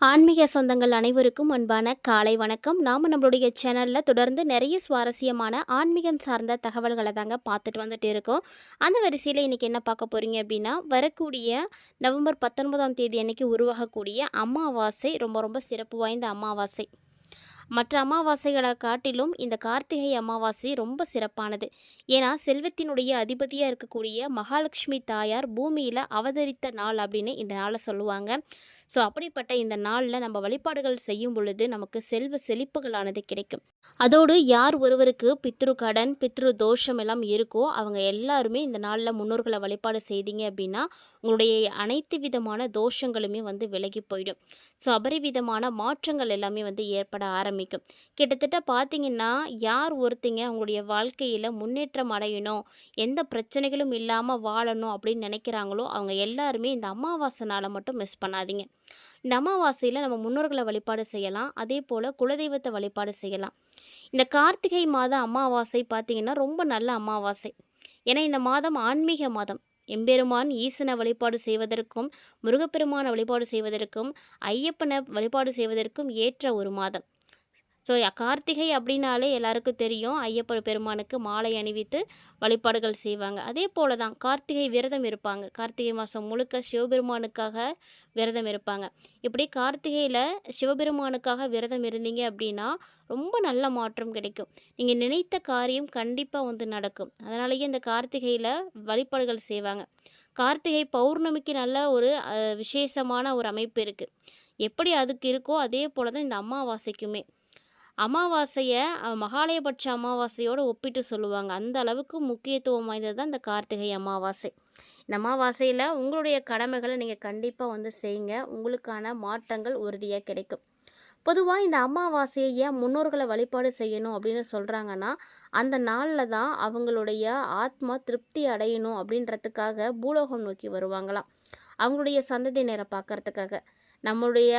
ஆன்மீக சொந்தங்கள் அனைவருக்கும் அன்பான காலை வணக்கம். நாம் நம்மளுடைய சேனலில் தொடர்ந்து நிறைய சுவாரஸ்யமான ஆன்மீகம் சார்ந்த தகவல்களை தாங்க பார்த்துட்டு வந்துட்டு இருக்கோம். அந்த வரிசையில் இன்றைக்கி என்ன பார்க்க போகிறீங்க அப்படின்னா வரக்கூடிய நவம்பர் பத்தொன்பதாம் தேதி அன்னைக்கு உருவாகக்கூடிய அமாவாசை ரொம்ப ரொம்ப சிறப்பு வாய்ந்த அமாவாசை. மற்ற அமாவாசைகளை காட்டிலும் இந்த கார்த்திகை அமாவாசை ரொம்ப சிறப்பானது. ஏன்னா செல்வத்தினுடைய அதிபதியாக இருக்கக்கூடிய மகாலட்சுமி தாயார் பூமியில் அவதரித்த நாள் அப்படின்னு இந்த நாளை சொல்லுவாங்க. ஸோ அப்படிப்பட்ட இந்த நாளில் நம்ம வழிபாடுகள் செய்யும் பொழுது நமக்கு செல்வ செழிப்புகளானது கிடைக்கும். அதோடு யார் ஒருவருக்கு பித்ரு கடன் பித்ரு தோஷம் எல்லாம் இருக்கோ அவங்க எல்லாருமே இந்த நாளில் முன்னோர்களை வழிபாடு செய்தீங்க அப்படின்னா உங்களுடைய அனைத்து விதமான தோஷங்களுமே வந்து விலகி போயிடும். ஸோ அபரிவிதமான மாற்றங்கள் எல்லாமே வந்து ஏற்பட ஆரம்பிக்கும். கிட்டத்தட்ட பார்த்தீங்கன்னா யார் ஒருத்தங்க அவங்களுடைய வாழ்க்கையில் முன்னேற்றம் அடையணும் எந்த பிரச்சனைகளும் இல்லாமல் வாழணும் அப்படின்னு நினைக்கிறாங்களோ அவங்க எல்லாருமே இந்த அமாவாசை நாளை மட்டும் மிஸ் பண்ணாதீங்க. இந்த அமாவாசையில் நம்ம முன்னோர்களை வழிபாடு செய்யலாம் அதே போல் குலதெய்வத்தை வழிபாடு செய்யலாம். இந்த கார்த்திகை மாத அமாவாசை பார்த்திங்கன்னா ரொம்ப நல்ல அமாவாசை. ஏன்னா இந்த மாதம் ஆன்மீக மாதம். எம்பெருமான் ஈசனை வழிபாடு செய்வதற்கும் முருகப்பெருமானை வழிபாடு செய்வதற்கும் ஐயப்பனை வழிபாடு செய்வதற்கும் ஏற்ற ஒரு மாதம். ஸோ கார்த்திகை அப்படின்னாலே எல்லாருக்கும் தெரியும். ஐயப்ப பெருமானுக்கு மாலை அணிவித்து வழிபாடுகள் செய்வாங்க. அதே போல தான் கார்த்திகை விரதம் இருப்பாங்க. கார்த்திகை மாதம் முழுக்க சிவபெருமானுக்காக விரதம் இருப்பாங்க. இப்படி கார்த்திகையில் சிவபெருமானுக்காக விரதம் இருந்தீங்க அப்படின்னா ரொம்ப நல்ல மாற்றம் கிடைக்கும். நீங்கள் நினைத்த காரியம் கண்டிப்பாக வந்து நடக்கும். அதனாலேயே இந்த கார்த்திகையில் வழிபாடுகள் செய்வாங்க. கார்த்திகை பௌர்ணமிக்கு நல்ல ஒரு விசேஷமான ஒரு அமைப்பு இருக்குது எப்படி அதுக்கு இருக்கோ அதே போல் தான் இந்த அமாவாசைக்குமே. அமாவாசையை மகாலயபட்ச அமாவாசையோடு ஒப்பிட்டு சொல்லுவாங்க. அந்த அளவுக்கு முக்கியத்துவம் வாய்ந்தது தான் இந்த கார்த்திகை அமாவாசை. இந்த அமாவாசையில் உங்களுடைய கடமைகளை நீங்கள் கண்டிப்பாக வந்து செய்யுங்க. உங்களுக்கான மாற்றங்கள் உறுதியாக கிடைக்கும். பொதுவாக இந்த அமாவாசையை ஏன் முன்னோர்களை வழிபாடு செய்யணும் அப்படின்னு சொல்கிறாங்கன்னா அந்த நாளில் தான் அவங்களுடைய ஆத்மா திருப்தி அடையணும் அப்படின்றதுக்காக பூலோகம் நோக்கி வருவாங்களாம். அவங்களுடைய சந்ததியினரை பார்க்கறதுக்காக. நம்முடைய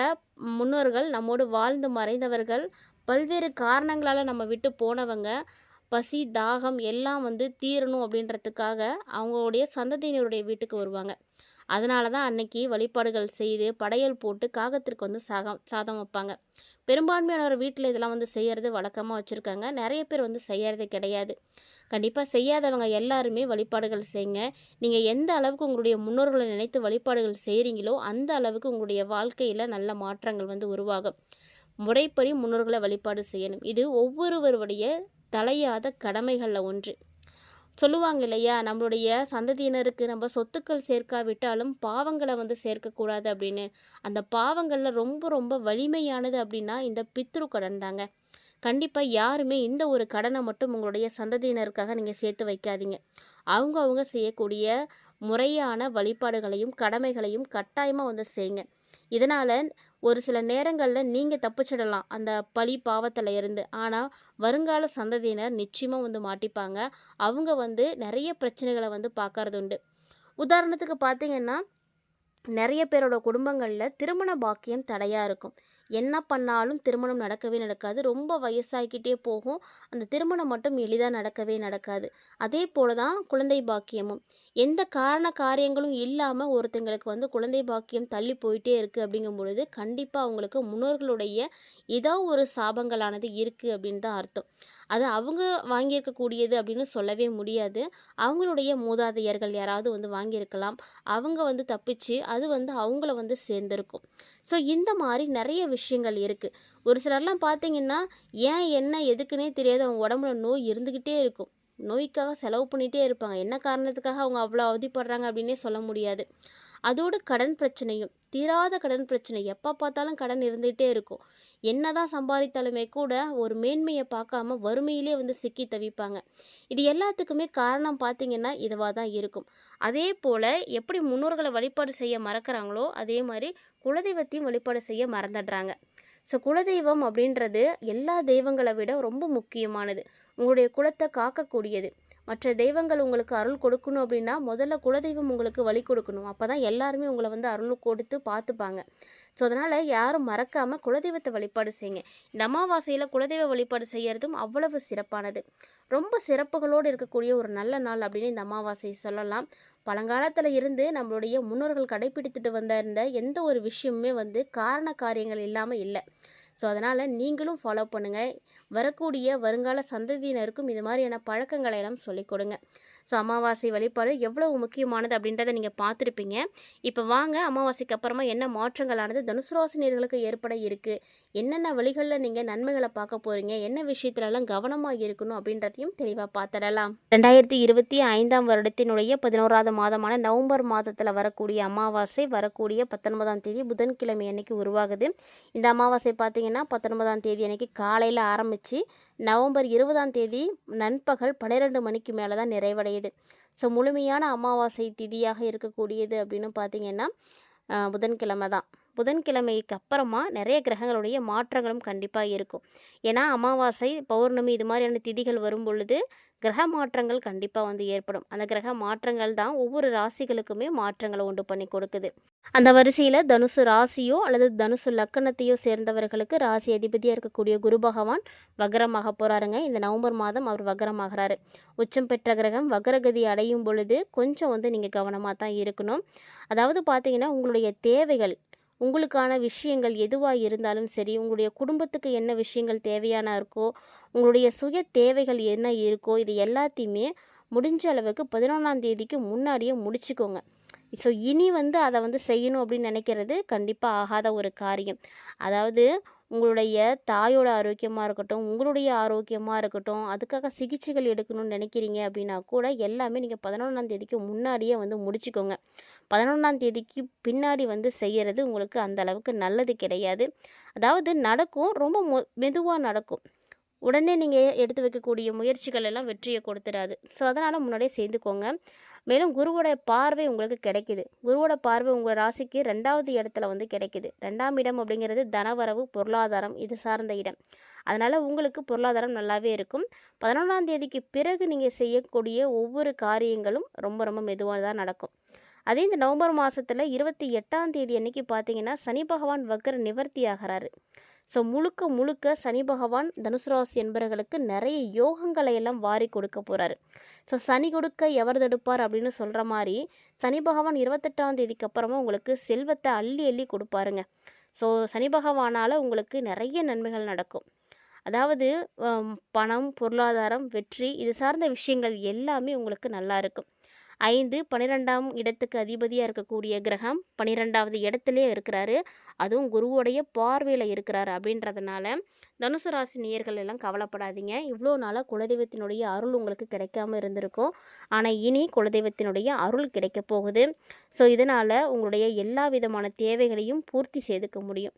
முன்னோர்கள் நம்மோடு வாழ்ந்து மறைந்தவர்கள் பல்வேறு காரணங்களால் நம்ம விட்டு போனவங்க. பசி தாகம் எல்லாம் வந்து தீரணும் அப்படின்றதுக்காக அவங்களுடைய சந்ததியினருடைய வீட்டுக்கு வருவாங்க. அதனால தான் அன்னைக்கு வழிபாடுகள் செய்து படையல் போட்டு காகத்திற்கு வந்து சாகம் சாதம் வைப்பாங்க. பெரும்பான்மையானவர் வீட்டில் இதெல்லாம் வந்து செய்கிறது வழக்கமாக வச்சுருக்காங்க. நிறைய பேர் வந்து செய்கிறது கிடையாது. கண்டிப்பாக செய்யாதவங்க எல்லாருமே வழிபாடுகள் செய்யுங்க நீங்கள் எந்த அளவுக்கு உங்களுடைய முன்னோர்களை நினைத்து வழிபாடுகள் செய்கிறீங்களோ அந்த அளவுக்கு உங்களுடைய வாழ்க்கையில் நல்ல மாற்றங்கள் வந்து உருவாகும். முறைப்படி முன்னோர்களை வழிபாடு செய்யணும். இது ஒவ்வொருவருடைய தலையாத கடமைகளில் ஒன்று. சொல்லுவாங்க இல்லையா நம்மளுடைய சந்ததியினருக்கு நம்ம சொத்துக்கள் சேர்க்காவிட்டாலும் பாவங்களை வந்து சேர்க்கக்கூடாது அப்படின்னு. அந்த பாவங்களில் ரொம்ப ரொம்ப வலிமையானது அப்படின்னா இந்த பித்ரு கடன் தாங்க. கண்டிப்பாக யாருமே இந்த ஒரு கடனை மட்டும் உங்களுடைய சந்ததியினருக்காக நீங்கள் சேர்த்து வைக்காதீங்க. அவங்க அவங்க செய்யக்கூடிய முறையான வழிபாடுகளையும் கடமைகளையும் கட்டாயமாக வந்து செய்யுங்க இதனால் ஒரு சில நேரங்களில் நீங்கள் தப்பிச்சிடலாம். அந்த பழி பாவத்தில் இருந்து. ஆனால் வருங்கால சந்ததியினர் நிச்சயமாக வந்து மாட்டிப்பாங்க. அவங்க வந்து நிறைய பிரச்சனைகளை வந்து பார்க்கறது உண்டு. உதாரணத்துக்கு பார்த்தீங்கன்னா நிறைய பேரோட குடும்பங்களில் திருமண பாக்கியம் தடையாக இருக்கும். என்ன பண்ணாலும் திருமணம் நடக்கவே நடக்காது. ரொம்ப வயசாகிக்கிட்டே போகும். அந்த திருமணம் மட்டும் எளிதாக நடக்கவே நடக்காது. அதே போல தான் குழந்தை பாக்கியமும். எந்த காரண காரியங்களும் இல்லாமல் ஒருத்தங்களுக்கு வந்து குழந்தை பாக்கியம் தள்ளி போயிட்டே இருக்குது அப்படிங்கும் பொழுது கண்டிப்பாக அவங்களுக்கு முன்னோர்களுடைய ஏதோ ஒரு சாபங்களானது இருக்குது அப்படின்னு தான் அர்த்தம். அது அவங்க வாங்கியிருக்கக்கூடியது அப்படின்னு சொல்லவே முடியாது. அவங்களுடைய மூதாதையர்கள் யாராவது வந்து வாங்கியிருக்கலாம். அவங்க வந்து தப்பிச்சு அது அது வந்து அவங்கள வந்து சேர்ந்துருக்கும். ஸோ இந்த மாதிரி நிறைய விஷயங்கள் இருக்குது ஒரு சிலர்லாம் பார்த்தீங்கன்னா ஏன் என்ன எதுக்குன்னே தெரியாது அவங்க உடம்புல நோய் இருந்துக்கிட்டே இருக்கும். நோய்க்காக செலவு பண்ணிகிட்டே இருப்பாங்க. என்ன காரணத்துக்காக அவங்க அவ்வளோ அவதிப்படுறாங்க அப்படின்னே சொல்ல முடியாது. அதோடு கடன் பிரச்சனையும் தீராத கடன் பிரச்சனை. எப்போ பார்த்தாலும் கடன் இருந்துகிட்டே இருக்கும். என்ன தான் சம்பாதித்தாலுமே கூட ஒரு மேன்மையை பார்க்காம வறுமையிலே வந்து சிக்கி தவிப்பாங்க. இது எல்லாத்துக்குமே காரணம் பார்த்திங்கன்னா இதுவாக தான் இருக்கும். அதே போல் எப்படி முன்னோர்களை வழிபாடு செய்ய மறக்கிறாங்களோ அதே மாதிரி குலதெய்வத்தையும் வழிபாடு செய்ய மறந்துடுறாங்க. ஸோ குலதெய்வம் அப்படின்றது எல்லா தெய்வங்களை விட ரொம்ப முக்கியமானது. உங்களுடைய குலத்தை காக்கக்கூடியது. மற்ற தெய்வங்கள் உங்களுக்கு அருள் கொடுக்கணும் அப்படின்னா முதல்ல குலதெய்வம் உங்களுக்கு வழி கொடுக்கணும். அப்போ தான் எல்லாருமே உங்களை வந்து அருள் கொடுத்து பார்த்துப்பாங்க. ஸோ அதனால் யாரும் மறக்காமல் குலதெய்வத்தை வழிபாடு செய்யுங்க. இந்த அமாவாசையில் குலதெய்வ வழிபாடு செய்கிறதும் அவ்வளவு சிறப்பானது. ரொம்ப சிறப்புகளோடு இருக்கக்கூடிய ஒரு நல்ல நாள் அப்படின்னு இந்த அமாவாசையை சொல்லலாம். பழங்காலத்தில் இருந்து நம்மளுடைய முன்னோர்கள் கடைபிடித்துட்டு வந்த எந்த ஒரு விஷயமுமே வந்து காரண காரியங்கள் இல்லாமல் இல்லை. ஸோ அதனால் நீங்களும் ஃபாலோ பண்ணுங்கள் வரக்கூடிய வருங்கால சந்ததியினருக்கும் இது மாதிரியான பழக்கங்களை எல்லாம் சொல்லிக் கொடுங்க. ஸோ அமாவாசை வழிபாடு எவ்வளவு முக்கியமானது அப்படின்றத நீங்கள் பார்த்துருப்பீங்க. இப்போ வாங்க அமாவாசைக்கு அப்புறமா என்ன மாற்றங்களானது தனுசு ராசினியர்களுக்கு ஏற்பட இருக்குது என்னென்ன வழிகளில் நீங்கள் நன்மைகளை பார்க்க போகிறீங்க என்ன விஷயத்துலலாம் கவனமாக இருக்கணும் அப்படின்றதையும் தெளிவாக பார்த்துடலாம். ரெண்டாயிரத்தி இருபத்தி ஐந்தாம் வருடத்தினுடைய பதினோராவது மாதமான நவம்பர் மாதத்தில் வரக்கூடிய அமாவாசை வரக்கூடிய பத்தொன்பதாம் தேதி புதன்கிழமை அன்னைக்கு உருவாகுது. இந்த அமாவாசை பார்த்தீங்கன்னா பத்தொன்பதாம் தேதி அன்னைக்கு காலையில் ஆரம்பித்து நவம்பர் இருபதாம் தேதி நண்பகல் பன்னிரெண்டு மணிக்கு மேலே தான் நிறைவடையுது. ஸோ முழுமையான அமாவாசை திதியாக இருக்கக்கூடியது அப்படின்னு பார்த்தீங்கன்னா புதன்கிழமை தான். புதன்கிழமைக்கு அப்புறமா நிறைய கிரகங்களுடைய மாற்றங்களும் கண்டிப்பாக இருக்கும். ஏன்னா அமாவாசை பௌர்ணமி இது மாதிரியான திதிகள் வரும் பொழுது கிரக மாற்றங்கள் கண்டிப்பாக வந்து ஏற்படும். அந்த கிரக மாற்றங்கள் தான் ஒவ்வொரு ராசிகளுக்குமே மாற்றங்களை உண்டு பண்ணி கொடுக்குது. அந்த வரிசையில் தனுசு ராசியோ அல்லது தனுசு லக்கணத்தையோ சேர்ந்தவர்களுக்கு ராசி அதிபதியாக இருக்கக்கூடிய குரு பகவான் வக்ரமாக போகிறாருங்க இந்த நவம்பர் மாதம் அவர் வக்ரமாகிறாரு. உச்சம் பெற்ற கிரகம் வக்ரகதி அடையும் பொழுது கொஞ்சம் வந்து நீங்கள் கவனமாக தான் இருக்கணும். அதாவது பார்த்தீங்கன்னா உங்களுடைய தேவைகள் உங்களுக்கான விஷயங்கள் எதுவாக இருந்தாலும் சரி உங்களுடைய குடும்பத்துக்கு என்ன விஷயங்கள் தேவையான இருக்கோ உங்களுடைய சுய தேவைகள் என்ன இருக்கோ இது எல்லாத்தையுமே முடிஞ்ச அளவுக்கு பதினொன்றாம் தேதிக்கு முன்னாடியே முடிச்சுக்கோங்க. ஸோ இனி வந்து அதை வந்து செய்யணும் அப்படின்னு நினைக்கிறது கண்டிப்பாக ஆகாத ஒரு காரியம். அதாவது உங்களுடைய தாயோட ஆரோக்கியமாக இருக்கட்டும் உங்களுடைய ஆரோக்கியமாக இருக்கட்டும் அதுக்காக சிகிச்சைகள் எடுக்கணும்னு நினைக்கிறீங்க அப்படின்னா கூட எல்லாமே நீங்கள் பதினொன்றாம் தேதிக்கு முன்னாடியே வந்து முடிச்சுக்கோங்க. பதினொன்றாம் தேதிக்கு பின்னாடி வந்து செய்கிறது உங்களுக்கு அந்த அளவுக்கு நல்லது கிடையாது. அதாவது நடக்கும் ரொம்ப மொ மெதுவாக நடக்கும். உடனே நீங்கள் எடுத்து வைக்கக்கூடிய முயற்சிகள் எல்லாம் வெற்றியை கொடுத்துடாது ஸோ அதனால் முன்னாடியே சேர்ந்துக்கோங்க மேலும் குருவோட பார்வை உங்களுக்கு கிடைக்குது. குருவோட பார்வை உங்கள் ராசிக்கு ரெண்டாவது இடத்துல வந்து கிடைக்குது. ரெண்டாம் இடம் அப்படிங்கிறது தனவரவு பொருளாதாரம் இது சார்ந்த இடம். அதனால் உங்களுக்கு பொருளாதாரம் நல்லாவே இருக்கும். பதினொன்றாம் தேதிக்கு பிறகு நீங்கள் செய்யக்கூடிய ஒவ்வொரு காரியங்களும் ரொம்ப ரொம்ப மெதுவாக தான் நடக்கும். அதே இந்த நவம்பர் மாதத்தில் இருபத்தி எட்டாம் தேதி அன்னைக்கு பார்த்தீங்கன்னா சனி பகவான் வக்கர நிவர்த்தி ஆகிறாரு. ஸோ முழுக்க முழுக்க சனி பகவான் தனுசு ராசி என்பவர்களுக்கு நிறைய யோகங்களை எல்லாம் வாரி கொடுக்க போகிறாரு ஸோ சனி கொடுக்க எவர் தடுப்பார் அப்படின்னு சொல்கிற மாதிரி சனி பகவான் இருபத்தெட்டாம் தேதிக்கு அப்புறமா உங்களுக்கு செல்வத்தை அள்ளி அள்ளி கொடுப்பாருங்க. ஸோ சனி பகவானால் உங்களுக்கு நிறைய நன்மைகள் நடக்கும். அதாவது பணம் பொருளாதாரம் வெற்றி இது சார்ந்த விஷயங்கள் எல்லாமே உங்களுக்கு நல்லா இருக்கும். ஐந்து பன்னிரெண்டாம் இடத்துக்கு அதிபதியாக இருக்கக்கூடிய கிரகம் பன்னிரெண்டாவது இடத்துலயே இருக்கிறாரு. அதுவும் குருவோடைய பார்வையில் இருக்கிறாரு அப்படின்றதுனால தனுசு ராசி நேயர்கள் எல்லாம் கவலைப்படாதீங்க. இவ்வளோ நாளாக குலதெய்வத்தினுடைய அருள் உங்களுக்கு கிடைக்காம இருந்திருக்கும். ஆனால் இனி குலதெய்வத்தினுடைய அருள் கிடைக்க போகுது. ஸோ இதனால் உங்களுடைய எல்லா விதமான தேவைகளையும் பூர்த்தி செய்துக்க முடியும்.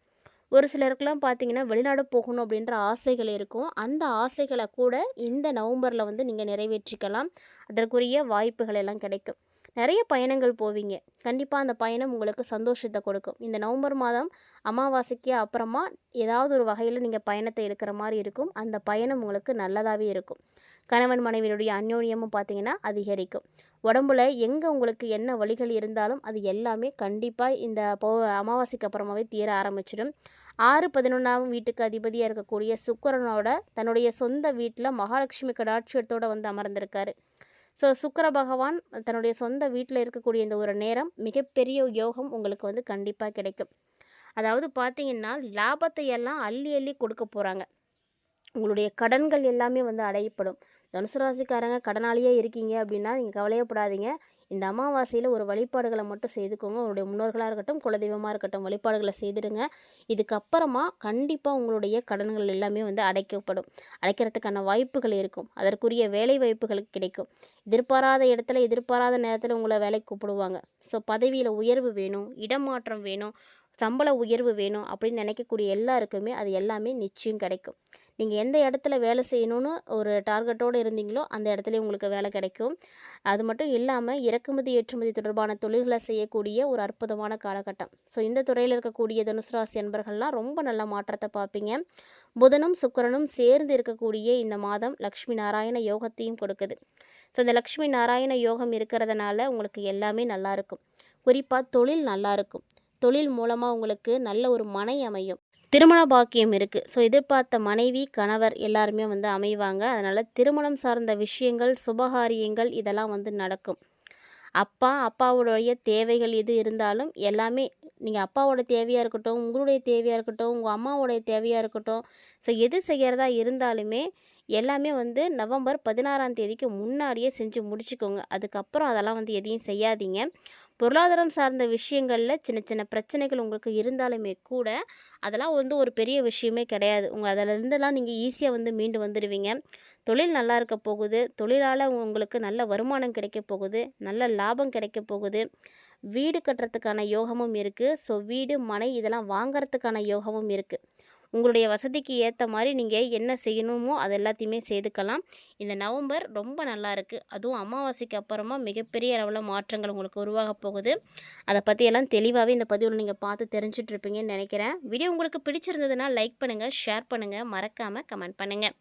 ஒரு சிலருக்குலாம் பார்த்தீங்கன்னா வெளிநாடு போகணும் அப்படின்ற ஆசைகள் இருக்கும். அந்த ஆசைகளை கூட இந்த நவம்பரில் வந்து நீங்கள் நிறைவேற்றிக்கலாம். அதற்குரிய வாய்ப்புகள் எல்லாம் கிடைக்கும். நிறைய பயணங்கள் போவீங்க. கண்டிப்பாக அந்த பயணம் உங்களுக்கு சந்தோஷத்தை கொடுக்கும். இந்த நவம்பர் மாதம் அமாவாசைக்கு அப்புறமா ஏதாவது ஒரு வகையில் நீங்கள் பயணத்தை எடுக்கிற மாதிரி இருக்கும். அந்த பயணம் உங்களுக்கு நல்லதாகவே இருக்கும். கணவன் மனைவியுடைய அந்யோன்யமும் பார்த்தீங்கன்னா அதிகரிக்கும். உடம்புல எங்கே உங்களுக்கு என்ன வழிகள் இருந்தாலும் அது எல்லாமே கண்டிப்பாக இந்த போ அமாவாசைக்கு அப்புறமாவே தீர ஆரம்பிச்சிடும். ஆறு பதினொன்றாம் வீட்டுக்கு அதிபதியாக இருக்கக்கூடிய சுக்கிரனோட தன்னுடைய சொந்த வீட்டில் மகாலட்சுமி கடாட்சியத்தோடு வந்து அமர்ந்திருக்காரு. ஸோ சுக்கர பகவான் தன்னுடைய சொந்த வீட்டில் இருக்கக்கூடிய இந்த ஒரு நேரம் மிகப்பெரிய யோகம் உங்களுக்கு வந்து கண்டிப்பாக கிடைக்கும். அதாவது பார்த்தீங்கன்னா லாபத்தை எல்லாம் அள்ளி அள்ளி கொடுக்க போகிறாங்க உங்களுடைய கடன்கள் எல்லாமே வந்து அடையப்படும். தனுசு ராசிக்காரங்க கடனாளியே இருக்கீங்க அப்படின்னா நீங்கள் கவலையப்படாதீங்க. இந்த அமாவாசையில் ஒரு வழிபாடுகளை மட்டும் செய்துக்கோங்க. உங்களுடைய முன்னோர்களாக இருக்கட்டும் குலதெய்வமாக இருக்கட்டும் வழிபாடுகளை செய்துடுங்க. இதுக்கப்புறமா கண்டிப்பாக உங்களுடைய கடன்கள் எல்லாமே வந்து அடைக்கப்படும். அடைக்கிறதுக்கான வாய்ப்புகள் இருக்கும். அதற்குரிய வேலை வாய்ப்புகள் கிடைக்கும். எதிர்பாராத இடத்துல எதிர்பாராத நேரத்தில் உங்களை வேலைக்கு கூப்பிடுவாங்க. ஸோ பதவியில் உயர்வு வேணும் இடமாற்றம் வேணும். சம்பள உயர்வு வேணும் அப்படின்னு நினைக்கக்கூடிய எல்லாருக்குமே அது எல்லாமே நிச்சயம் கிடைக்கும். நீங்கள் எந்த இடத்துல வேலை செய்யணும்னு ஒரு டார்கெட்டோடு இருந்தீங்களோ அந்த இடத்துல உங்களுக்கு வேலை கிடைக்கும். அது மட்டும் இல்லாமல் இறக்குமதி ஏற்றுமதி தொடர்பான தொழில்களை செய்யக்கூடிய ஒரு அற்புதமான காலகட்டம். ஸோ இந்த துறையில் இருக்கக்கூடிய தனுசு ராசி அன்பர்கள்லாம் ரொம்ப நல்ல மாற்றத்தை பார்ப்பீங்க. புதனும் சுக்கரனும் சேர்ந்து இருக்கக்கூடிய இந்த மாதம் லக்ஷ்மி நாராயண யோகத்தையும் கொடுக்குது. ஸோ இந்த லக்ஷ்மி நாராயண யோகம் இருக்கிறதுனால உங்களுக்கு எல்லாமே நல்லாயிருக்கும் குறிப்பாக தொழில் நல்லாயிருக்கும் தொழில் மூலமாக உங்களுக்கு நல்ல ஒரு மனை அமையும். திருமண பாக்கியம் இருக்குது ஸோ எதிர்பார்த்த மனைவி கணவர் எல்லாருமே வந்து அமைவாங்க. அதனால் திருமணம் சார்ந்த விஷயங்கள் சுபகாரியங்கள் இதெல்லாம் வந்து நடக்கும். அப்பா அப்பாவுடைய தேவைகள் எது இருந்தாலும் எல்லாமே நீங்கள் அப்பாவோட தேவையாக இருக்கட்டும் உங்களுடைய தேவையாக இருக்கட்டும் உங்கள் அம்மாவோடைய தேவையாக இருக்கட்டும். ஸோ எது செய்கிறதா இருந்தாலுமே எல்லாமே வந்து நவம்பர் பதினாறாம் தேதிக்கு முன்னாடியே செஞ்சு முடிச்சுக்கோங்க. அதுக்கப்புறம் அதெல்லாம் வந்து எதையும் செய்யாதீங்க. பொருளாதாரம் சார்ந்த விஷயங்களில் சின்ன சின்ன பிரச்சனைகள் உங்களுக்கு இருந்தாலுமே கூட அதெல்லாம் வந்து ஒரு பெரிய விஷயமே கிடையாது. உங்கள் அதிலிருந்தெல்லாம் நீங்கள் ஈஸியாக வந்து மீண்டு வந்துடுவீங்க தொழில் நல்லா இருக்க போகுது. தொழிலால் உங்களுக்கு நல்ல வருமானம் கிடைக்க போகுது. நல்ல லாபம் கிடைக்க போகுது. வீடு கட்டுறதுக்கான யோகமும் இருக்குது ஸோ வீடு மனை இதெல்லாம் வாங்கிறதுக்கான யோகமும் இருக்குது உங்களுடைய வசதிக்கு ஏற்ற மாதிரி நீங்கள் என்ன செய்யணுமோ அது எல்லாத்தையுமே செய்துக்கலாம் இந்த நவம்பர் ரொம்ப நல்லா இருக்குது அதுவும் அமாவாசைக்கு அப்புறமா மிகப்பெரிய அளவில் மாற்றங்கள் உங்களுக்கு உருவாக போகுது. அதை பற்றியெல்லாம் தெளிவாகவே இந்த பதிவில் நீங்கள் பார்த்து தெரிஞ்சிட்ருப்பீங்கன்னு நினைக்கிறேன். வீடியோ உங்களுக்கு பிடிச்சிருந்ததுன்னா லைக் பண்ணுங்கள் ஷேர் பண்ணுங்கள் மறக்காமல் கமெண்ட் பண்ணுங்கள்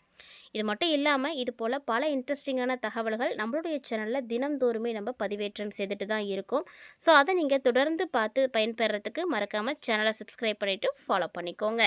இது மட்டும் இல்லாமல் இது போல் பல இன்ட்ரெஸ்டிங்கான தகவல்கள் நம்மளுடைய சேனலில் தினந்தோறுமே நம்ம பதிவேற்றம் செய்துட்டு தான் இருக்கோம். ஸோ அதை நீங்கள் தொடர்ந்து பார்த்து பயன்பெறத்துக்கு மறக்காமல் சேனலை சப்ஸ்கிரைப் பண்ணிவிட்டு ஃபாலோ பண்ணிக்கோங்க.